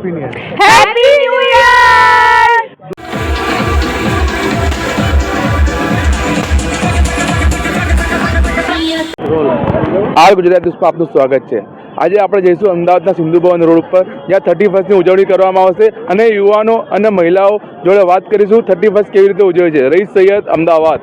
Happy new year happy new year R Gujarat ન્યૂઝમાં આપનું સ્વાગત છે. આજે આપણે જઈશું અમદાવાદના સિંધુ ભવન રોડ ઉપર જ્યાં થર્ટી ફર્સ્ટની ઉજવણી કરવામાં આવશે અને યુવાનો અને મહિલાઓ જોડે વાત કરીશું થર્ટી ફર્સ્ટ કેવી રીતે ઉજવે છે. રઈસ સૈયદ અમદાવાદ.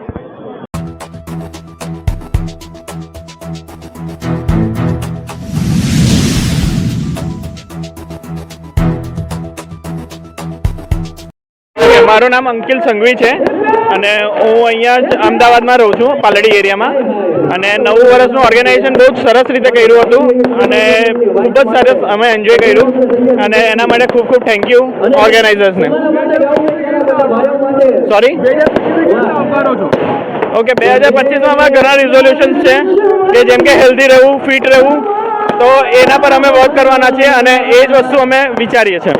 મારું નામ અંકિલ સંઘવી છે અને હું અહીંયા જ અમદાવાદમાં રહું છું, પાલડી એરિયામાં. અને નવું વર્ષનું ઓર્ગેનાઇઝેશન બહુ જ સરસ રીતે કર્યું હતું અને ખૂબ જ સરસ અમે એન્જોય કર્યું. અને એના માટે ખૂબ ખૂબ થેન્ક યુ ઓર્ગેનાઇઝર્સને સોરી ઓકે બે હજાર પચીસમાં અમારા ઘણા રિઝોલ્યુશન્સ છે કે જેમ કે હેલ્ધી રહેવું ફિટ રહેવું. તો એના પર અમે વર્ક કરવાના છીએ અને એ જ વસ્તુ અમે વિચારીએ છીએ.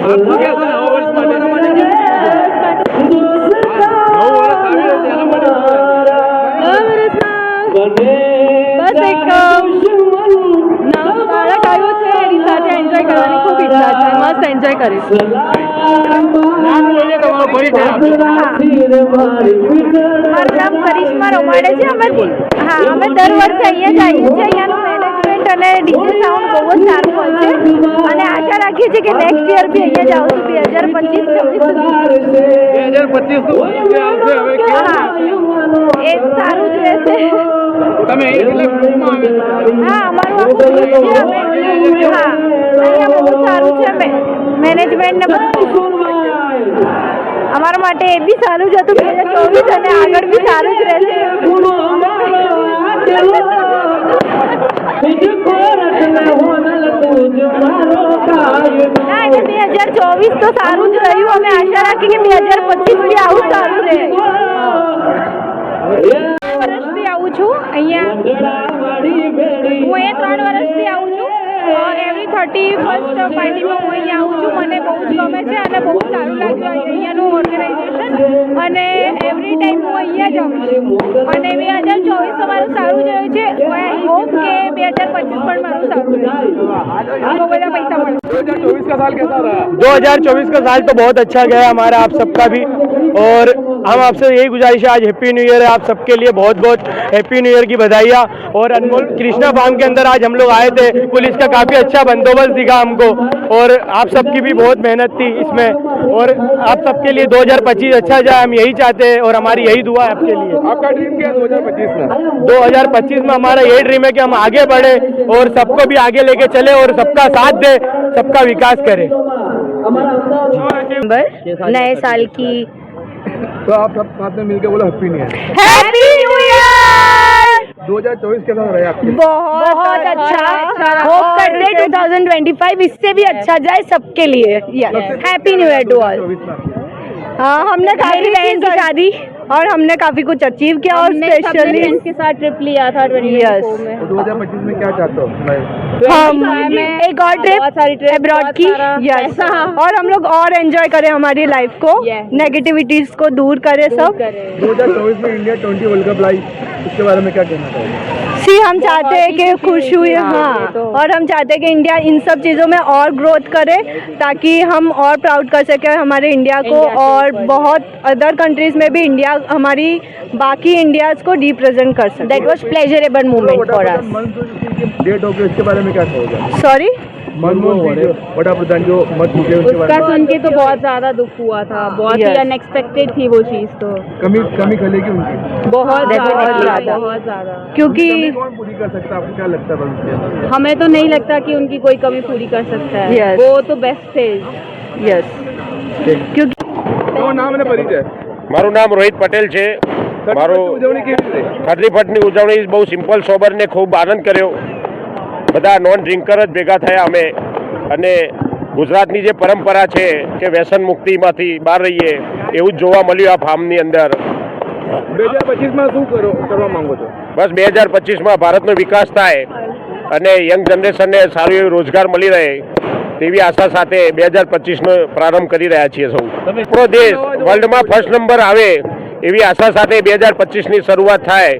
મસ્ત એન્જોય કરીશ. મારું નામ કરિશ્મા રમાડે છે. અમે હા અમે દર વર્ષે અહીંયા જ આવીએ છીએ. અહીંયાનું મેનેજમેન્ટ અને ડીજે સાઉન્ડ બહુ જ સારું હોય છે. અને આશા રાખીએ છીએ કે નેક્સ્ટ યર બી અહીંયા જ આવશું બે હજાર પચીસ છવ્વીસ હા એ સારું જોઈએ છે. તમે હા અમારું આખું અમે મેનેજમેન્ટ ને બધું અમારા માટે એ બી સારું જ હતું બે હજાર ચોવીસ અને આગળ બી સારું જ રહેશે. બે હજાર ચોવીસ તો સારું જ રહ્યું. અમે આશા રાખી કે બે હજાર પચીસ બી આવું સારું રહે. વર્ષથી આવું છું અહીંયા હું એ ત્રણ વર્ષથી આવું થર્ટી ફર્સ્ટ પાર્ટીમાં હું અહીંયા આવું છું મને બહુ જ ગમે છે અને બહુ સારું લાગ્યું અહીંયાનું ઓર્ગેનાઇઝેશન અને એવરી ટાઈમ હું અહીંયા જ આવું છું અને બે હજાર ચોવીસ મારું સારું જ રહ્યું છે આઈ હોપ કે બે હજાર પચીસ પણ મારું સારું રહે બહુ બધા પૈસા મળે दो हजार चौबीस का साल कैसा रहा 2024 का साल तो बहुत अच्छा गया हमारा आप सबका भी और हम आपसे यही गुजारिश है आज हैप्पी न्यू ईयर है आप सबके लिए बहुत बहुत हैप्पी न्यू ईयर की बधाइयाँ। और अनमोल कृष्णा फार्म के अंदर आज हम लोग आए थे पुलिस का काफ़ी अच्छा बंदोबस्त दिखा हमको। और आप सबकी भी बहुत मेहनत थी इसमें। और आप सबके लिए 2025 अच्छा जाए हम यही चाहते हैं और हमारी यही दुआ है आपके लिए। आपका ड्रीम क्या है 2025 में? 2025 में हमारा यही ड्रीम है कि हम आगे बढ़े और सबको भी आगे लेके चले और सबका साथ दे सबका विकास करें। नए साल की तो आप सब साथ में मिलकर बोलो happy new year happy new year 2024 कैसा रहा आपके। बहुत अच्छा। होप करते 2025 इससे भी अच्छा जाए सबके लिए। Happy new year to all 24 में आपके हाँ हमने काफ़ी बहन की शादी। और हमने काफ़ी कुछ अचीव किया और स्पेशली के साथ ट्रिप लिया था दो हज़ार पच्चीस में क्या चाहते हो? हम एक और ट्रिप सारी ट्रिप trip, अब्रॉड की। यस और हम लोग और एंजॉय करें हमारी लाइफ को। नेगेटिविटीज को दूर करें सब। 2024 में इंडिया 20 वर्ल्ड कप लाई उसके बारे में क्या कहना चाहोगे? सी हम चाहते हैं कि खुश हुए हाँ। और हम चाहते हैं कि इंडिया इन सब चीज़ों में और ग्रोथ करे ताकि हम और प्राउड कर सकें हमारे इंडिया को और बहुत अदर कंट्रीज़ में भी इंडिया हमारी बाकी इंडियाज को रिप्रेजेंट कर सकें। That was pleasurable movement for us date of इसके बारे में क्या कहोगे? सॉरी मनमोहन सिंह जो बड़ा प्रधान जो मत चुके उनके उसका बारे में सुन के तो बहुत ज्यादा दुख हुआ था बहुत ही Yes. अनएक्सपेक्टेड थी वो चीज तो कमी कमी खलेगी उनकी बहुत Definitely ज्यादा ज्यादा। बहुत ज्यादा क्योंकि कमी कौन पूरी कर सकता है आपको क्या लगता है भविष्य में हमें तो नहीं लगता कि उनकी कोई कमी पूरी कर सकता है Yes. वो तो बेस्ट थे यस क्योंकि તો નામ અને પરિચય મારું નામ રોહિત પટેલ છે મારો ઉજવણી કેવી રીતે થર્ટી ફર્સ્ટની ઉજવણી બહુ સિમ્પલ સોબર ને ખૂબ આનંદ કર્યો બધા નોન ડ્રિંકર જ ભેગા થયા અમે. અને ગુજરાતની જે પરંપરા છે કે વ્યસન મુક્તિમાંથી બહાર રહીએ એવું જ જોવા મળ્યું આ ફાર્મની અંદર. બે હજાર પચીસમાં શું કરો કરવા માંગો છો? બસ બે હજાર પચીસમાં ભારતનો વિકાસ થાય અને યંગ જનરેશનને સારું એવું રોજગાર મળી રહે તેવી આશા સાથે બે હજાર પચીસનો પ્રારંભ કરી રહ્યા છીએ સૌ. આપણો દેશ વર્લ્ડમાં ફર્સ્ટ નંબર આવે એવી આશા સાથે બે હજાર પચીસની શરૂઆત થાય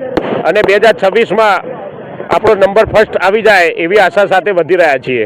અને બે હજાર છવ્વીસમાં આપણો નંબર ફર્સ્ટ આવી જાય એવી આશા સાથે વધી રહ્યા છીએ.